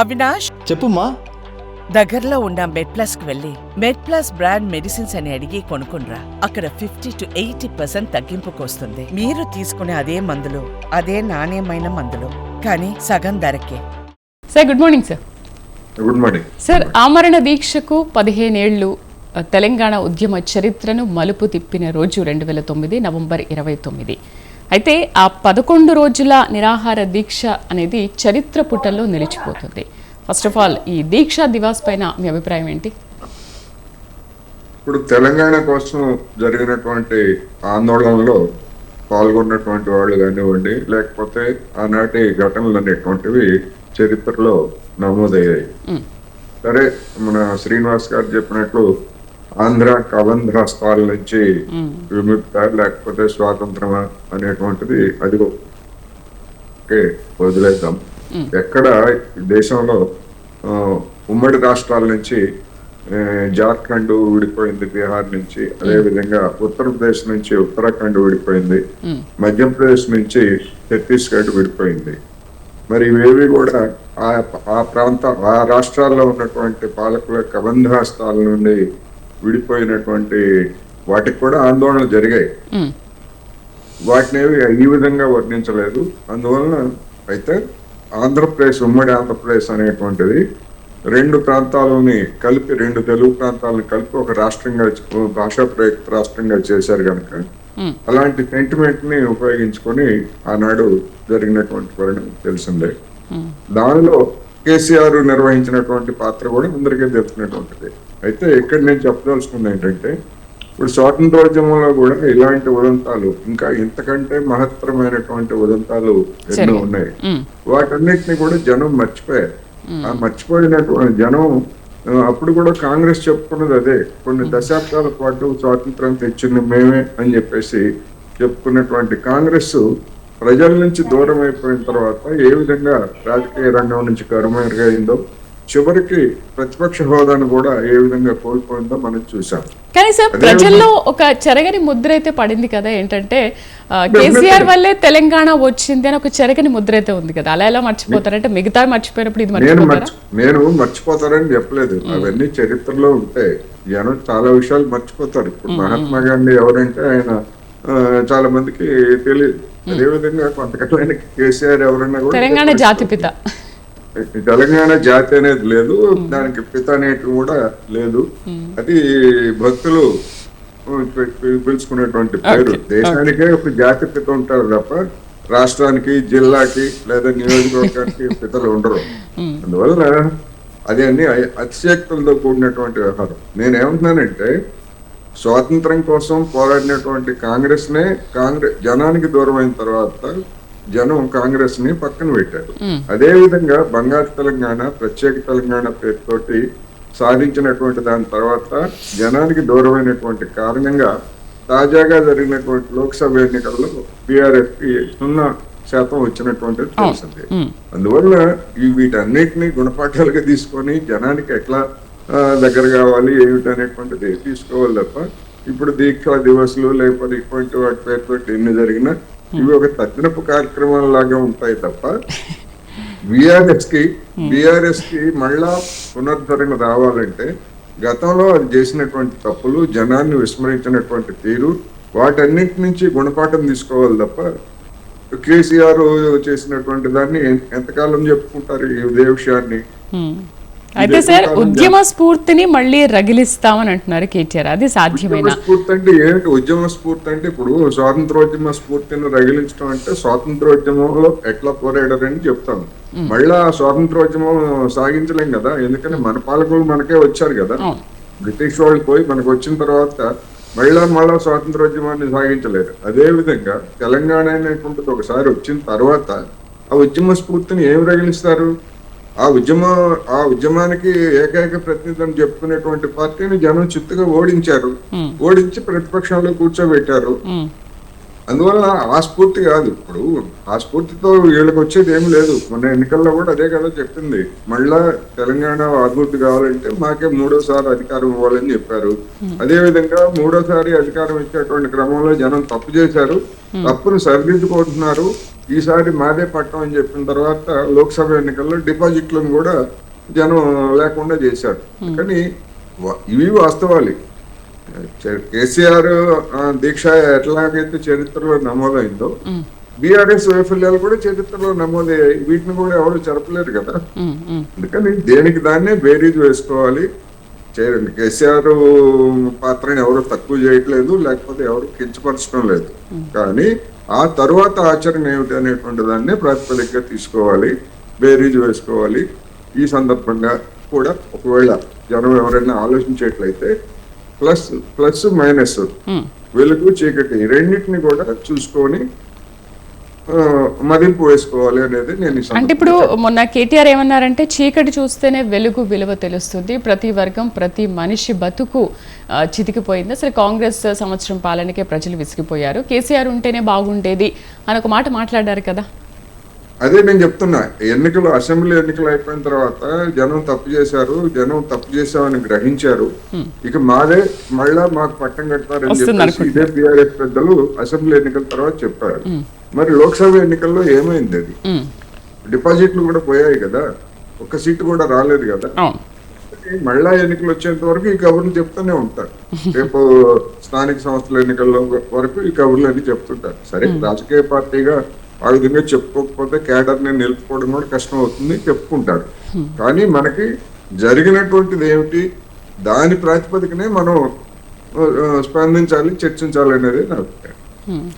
అవినాష్? చెప్పుమా దగ్గరలో ఉన్న మెడ్ ప్లస్కు వెళ్ళి మెడ్ ప్లస్ బ్రాండ్ మెడిసిన్స్ అని అడిగి కొనుక్కునరా అక్కడ ఫిఫ్టీ టు ఎయిటీ పర్సెంట్ తగ్గింపుకు వస్తుంది మీరు తీసుకునే అదే మందులు అదే నాణ్యమైన మందులు కానీ సగం ధరకే. Sir good morning sir good morning sir ఆమరణ దీక్షకు పదిహేనేళ్ళు తెలంగాణ ఉద్యమ చరిత్రను మలుపు తిప్పిన రోజు రెండు వేల తొమ్మిది నవంబర్ ఇరవై తొమ్మిది. అయితే ఆ పదకొండు రోజుల నిరాహార దీక్ష అనేది చరిత్ర పుటల్లో నిలిచిపోతుంది. ఫస్ట్ ఆఫ్ ఆల్ ఈ దీక్షా దివాస్ పైన మీ అభిప్రాయం ఏంటి? ఇప్పుడు తెలంగాణ కోసం జరిగినటువంటి ఆందోళనలో పాల్గొన్నటువంటి వాళ్ళు కానివ్వండి లేకపోతే ఆనాటి ఘటనలు అనేటువంటివి చరిత్రలో నమోదయ్యాయి. సరే మన శ్రీనివాస్ గారు చెప్పినట్లు ఆంధ్ర కవంధ్ర స్థాల నుంచి విముక్త లేకపోతే స్వాతంత్రమా అనేటువంటిది అది వదిలేద్దాం. ఎక్కడ దేశంలో ఉమ్మడి రాష్ట్రాల నుంచి జార్ఖండ్ విడిపోయింది బీహార్ నుంచి అదే విధంగా ఉత్తరప్రదేశ్ నుంచి ఉత్తరాఖండ్ విడిపోయింది మధ్యప్రదేశ్ నుంచి ఛత్తీస్గఢ్ విడిపోయింది మరి ఇవేవి కూడా ఆ ఆ ప్రాంత ఆ రాష్ట్రాల్లో ఉన్నటువంటి పాలకుల కబంధాస్తాల నుండి విడిపోయినటువంటి వాటికి కూడా ఆందోళనలు జరిగాయి. వాటిని ఈ విధంగా వర్ణించలేదు. అందువలన అయితే ఆంధ్రప్రదేశ్ ఉమ్మడి ఆంధ్రప్రదేశ్ అనేటువంటిది రెండు ప్రాంతాలని కలిపి రెండు తెలుగు ప్రాంతాలను కలిపి ఒక రాష్ట్రంగా భాషా ప్రయుక్త రాష్ట్రంగా చేశారు కనుక. అలాంటి సెంటిమెంట్ని ఉపయోగించుకొని ఆనాడు జరిగినటువంటి పరిణామం తెలిసిందే. దానిలో కేసీఆర్ నిర్వహించినటువంటి పాత్ర కూడా అందరికీ తెలిసినటువంటిది అయితే ఇక్కడ నేను చెప్పదలుచుకుంది ఏంటంటే ఇప్పుడు స్వాతంత్రోద్యమంలో కూడా ఇలాంటి ఉదంతాలు ఇంకా ఇంతకంటే మహత్తరమైనటువంటి ఉదంతాలు ఎన్నో. ఉన్నాయి. వాటన్నిటిని కూడా జనం మర్చిపోయారు. ఆ మర్చిపోయినటువంటి జనం అప్పుడు కూడా కాంగ్రెస్ చెప్పుకున్నది అదే. కొన్ని దశాబ్దాల పాటు స్వాతంత్రం తెచ్చింది మేమే అని చెప్పేసి చెప్పుకున్నటువంటి కాంగ్రెస్ ప్రజల నుంచి దూరం అయిపోయిన తర్వాత ఏ విధంగా రాజకీయ రంగం నుంచి కరుమరుగైందో చివరికి ప్రతిపక్ష హోదాను కూడా ఏ విధంగా కోల్పోయిందో మనం చూసాం కానీ సార్ ప్రజల్లో ఒక చెరగని ముద్ర అయితే పడింది కదా ఏంటంటే కేసీఆర్ వల్లే తెలంగాణ వచ్చింది అని ఒక చెరగని ముద్ర అయితే ఉంది కదా అలా ఎలా మర్చిపోతారంటే మిగతా మర్చిపోయినప్పుడు ఇది నేను మర్చిపోతారా? మర్చి నేను మర్చిపోతారని చెప్పలేదు. అవన్నీ చరిత్రలో ఉంటాయి జనం చాలా విషయాలు మర్చిపోతారు. ఇప్పుడు మహాత్మా గాంధీ ఎవరంటే ఆయన చాలా మందికి తెలియదు అదేవిధంగా కొంతకాలం కేసీఆర్ ఎవరన్నా కూడా తెలంగాణ జాతిపిత. తెలంగాణ జాతి అనేది లేదు దానికి పిత అనేది కూడా లేదు. అది భక్తులు పిలుచుకునేటువంటి పేరు. దేశానికే ఒక జాతి పిత ఉంటారు తప్ప రాష్ట్రానికి జిల్లాకి లేదా నియోజకవర్గానికి పితలు ఉండరు. అందువల్ల అది అన్ని అ- అతిశయక్తులతో కూడినటువంటి వ్యవహారం. నేనేమంటున్నానంటే స్వాతంత్రం కోసం పోరాడినటువంటి కాంగ్రెస్ నే కాంగ్రెస్ జనానికి దూరం అయిన తర్వాత జనం కాంగ్రెస్ని పక్కన పెట్టారు. అదే విధంగా బంగారు తెలంగాణ ప్రత్యేక తెలంగాణ పేరుతోటి సాధించినటువంటి దాని తర్వాత జనానికి దూరమైనటువంటి కారణంగా తాజాగా జరిగినటువంటి లోక్సభ ఎన్నికల్లో బీఆర్ఎస్కి సున్నా శాతం వచ్చినటువంటిది తెలిసింది అందువల్ల ఈ వీటన్నిటిని గుణపాఠాలుగా తీసుకొని జనానికి ఎట్లా దగ్గర కావాలి ఏమిటి అనేటువంటిది తీసుకోవాలి తప్ప ఇప్పుడు దీక్ష దివసులు లేకపోతే ఇటువంటి వాటి పేరుతో ఎన్ని జరిగినా ఇవి ఒక తగ్గినపు కార్యక్రమాల లాగా ఉంటాయి తప్ప బీఆర్ఎస్కి బీఆర్ఎస్కి మళ్ళా పునరుద్ధరణ రావాలంటే గతంలో అది చేసినటువంటి తప్పులు జనాన్ని విస్మరించినటువంటి తీరు వాటన్నిటి నుంచి గుణపాఠం తీసుకోవాలి తప్ప కేసీఆర్ చేసినటువంటి దాన్ని ఎంతకాలం చెప్పుకుంటారు ఇదే విషయాన్ని హ్మ్. అయితే సార్ ఉద్యమ స్ఫూర్తిని మళ్ళీ రగిలిస్తామని అంటున్నారు కేటీఆర్. అది సాధ్యమేనా? స్ఫూర్తి అంటే ఏంటి ఉద్యమ స్ఫూర్తి అంటే ఇప్పుడు స్వాతంత్రోద్యమ స్ఫూర్తిని రగిలించడం అంటే స్వాతంత్రోద్యమంలో ఎట్లా పోరాడారని చెప్తాను మళ్ళా స్వాతంత్రోద్యమం సాగించలేం కదా? ఎందుకంటే మన పాలకులు మనకే వచ్చారు కదా. బ్రిటిష్ వాళ్ళు పోయి మనకు వచ్చిన తర్వాత మళ్ళా మళ్ళా స్వాతంత్రోద్యమాన్ని సాగించలేరు. అదే విధంగా తెలంగాణ అనేటువంటిది ఒకసారి వచ్చిన తర్వాత ఆ ఉద్యమ స్ఫూర్తిని ఏం రగిలిస్తారు? ఆ ఉద్యమ ఆ ఉద్యమానికి ఏకైక ప్రతినిధి అని చెప్పుకునేటువంటి పార్టీని జనం చిత్తుగా ఓడించారు. ఓడించి ప్రతిపక్షంలో కూర్చోబెట్టారు. అందువల్ల ఆ స్ఫూర్తి కాదు. ఇప్పుడు ఆ స్ఫూర్తితో వీళ్ళకి వచ్చేది ఏం లేదు. మొన్న ఎన్నికల్లో కూడా అదే కదా చెప్పింది. మళ్ళా తెలంగాణ అభివృద్ధి కావాలంటే మాకే మూడోసారి అధికారం ఇవ్వాలని చెప్పారు. అదే విధంగా మూడోసారి అధికారం ఇచ్చేటువంటి క్రమంలో జనం తప్పు చేశారు. తప్పును సరిదిద్దుకుంటున్నారు. ఈసారి మాదే పట్టం అని చెప్పిన తర్వాత లోక్సభ ఎన్నికల్లో డిపాజిట్లను కూడా జనం లేకుండా చేశారు. కానీ వా- ఇవి వాస్తవాలు. కేసీఆర్ దీక్ష ఎట్లాగైతే చరిత్రలో నమోదైందో బీఆర్ఎస్ వైఫల్యాలు కూడా చరిత్రలో నమోదయ్యాయి. వీటిని కూడా ఎవరు జరపలేరు కదా. ఉమ్, అందుకని దేనికి దాన్నే బేరీజ్ వేసుకోవాలి. చేయండి. కేసీఆర్ పాత్రని ఎవరు తక్కువ చేయట్లేదు లేకపోతే ఎవరు కించపరచడం లేదు. కానీ ఆ తరువాత ఆచరణ ఏమిటి అనేటువంటి దాన్ని ప్రాతిపదికగా తీసుకోవాలి బేరీజ్ వేసుకోవాలి. ఈ సందర్భంగా కూడా ఒకవేళ జనం ఎవరైనా ఆలోచించేట్లయితే ప్లస్ ప్లస్ మైనస్. వెలుగు చీకటి రెండింటిని కూడా చూసుకొని మదింపు వేసుకోవాలి అనేది నేను అంటే ఇప్పుడు మొన్న కేటీఆర్ ఏమన్నారంటే చీకటి చూస్తేనే వెలుగు విలువ తెలుస్తుంది. ప్రతి వర్గం ప్రతి మనిషి బతుకు చితికిపోయింది. అసలు కాంగ్రెస్ సంవత్సరం పాలనకే ప్రజలు విసిగిపోయారు. కేసీఆర్ ఉంటేనే బాగుండేది అని ఒక మాట మాట్లాడారు కదా. అదే నేను చెప్తున్నా ఎన్నికలు అసెంబ్లీ ఎన్నికలు అయిపోయిన తర్వాత జనం తప్పు చేశారు జనం తప్పు చేశామని గ్రహించారు. ఇక మాదే మళ్ళా మాకు పట్టం కడతారని చెప్పేసి ఇదే బీఆర్ఎస్ పెద్దలు అసెంబ్లీ ఎన్నికల తర్వాత చెప్పారు. మరి లోక్సభ ఎన్నికల్లో ఏమైంది అది? డిపాజిట్లు కూడా పోయాయి కదా. ఒక్క సీటు కూడా రాలేదు కదా. మళ్ళా ఎన్నికలు వచ్చేంత వరకు ఈ కబుర్లు చెప్తూనే ఉంటారు. రేపు స్థానిక సంస్థల ఎన్నికల్లో వరకు ఈ కబుర్లు అన్ని చెప్తుంటారు. సరే రాజకీయ పార్టీగా ఆ విధంగా చెప్పుకోకపోతే క్యాడర్ని నిలుపుకోవడం కూడా కష్టం అవుతుంది చెప్పుకుంటారు. కానీ మనకి జరిగినటువంటిది ఏమిటి? దాని ప్రాతిపదికనే మనం స్పందించాలి చర్చించాలి అనేది నా అభిప్రాయం.